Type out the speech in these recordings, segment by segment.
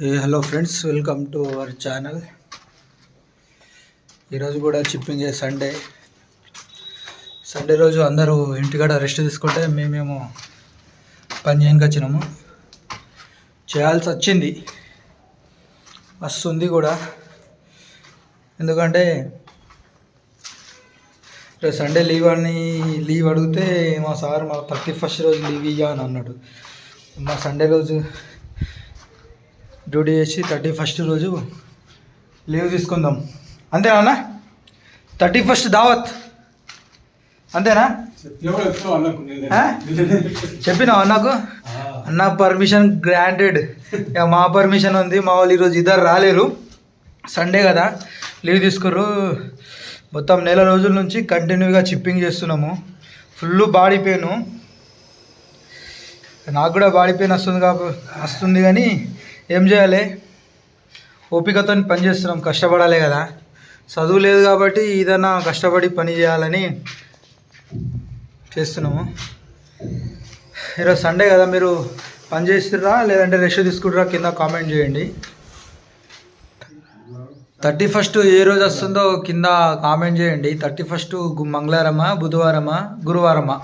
Hello friends welcome to our channel ఈరోజు కూడా chipping Sunday Sunday రోజు అందరూ ఇంటికాడ రెస్ట్ తీసుకుంటే మేమేమో పని చేయడానికి వచ్చినాము. చేయాల్సి వచ్చింది. వస్తుంది కూడా. ఎందుకంటే రేపు సండే లీవ్ అని లీవ్ అడిగితే మా సార్ మా థర్టీ ఫస్ట్ రోజు లీవ్ ఇయ్యా అని అన్నాడు. మా సండే రోజు డ్యూటీ చేసి థర్టీ ఫస్ట్ రోజు లీవ్ తీసుకుందాం. అంతేనా అన్న? థర్టీ ఫస్ట్ దావత్. అంతేనా? చెప్పినావు అన్నకు? నాకు అన్న పర్మిషన్ గ్రాంటెడ్. ఇక మా పర్మిషన్ ఉంది మా వాళ్ళు ఈరోజు ఇద్దరు రాలేరు. సండే కదా లీవ్ తీసుకుర్రు. మొత్తం నెల రోజుల నుంచి కంటిన్యూగా చిప్పింగ్ చేస్తున్నాము. Full body pain. నాకు కూడా బాడీ పెయిన్ వస్తుంది కాబట్టి వస్తుంది కానీ ఏం చేయాలి? ఓపికతో పనిచేస్తున్నాం కష్టపడాలి కదా. చదువు లేదు కాబట్టి ఏదైనా కష్టపడి పని చేయాలని చేస్తున్నాము. ఈరోజు సండే కదా మీరు పని చేస్తుర్రా లేదంటే రెస్ట్ తీసుకుంటారా కింద కామెంట్ చేయండి. థర్టీ ఫస్ట్ ఏ రోజు వస్తుందో కింద కామెంట్ చేయండి. థర్టీ ఫస్ట్ మంగళవారమా బుధవారమా గురువారమా?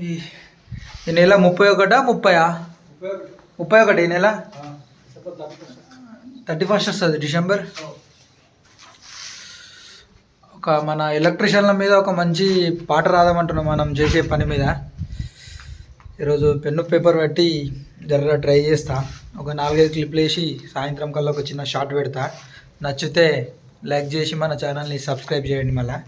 ఈ నెల ముప్పై ఒకటా ముప్పయా? ముప్పై ఒకటి ఈ నెల? థర్టీ ఫస్ట్ వస్తుంది డిసెంబర్? ఒక మన ఎలక్ట్రిషియన్ల మీద ఒక మంచి పాట రాదామంటున్నాం మనం చేసే పని మీద. ఈరోజు పెన్ను పేపర్ పెట్టి జర ట్రై చేస్తా. ఒక నాలుగైదు క్లిప్లు వేసి సాయంత్రం కల్లా ఒక చిన్న షార్ట్ పెడతా. నచ్చితే లైక్ చేసి మన ఛానల్ని సబ్స్క్రైబ్ చేయండి మళ్ళీ.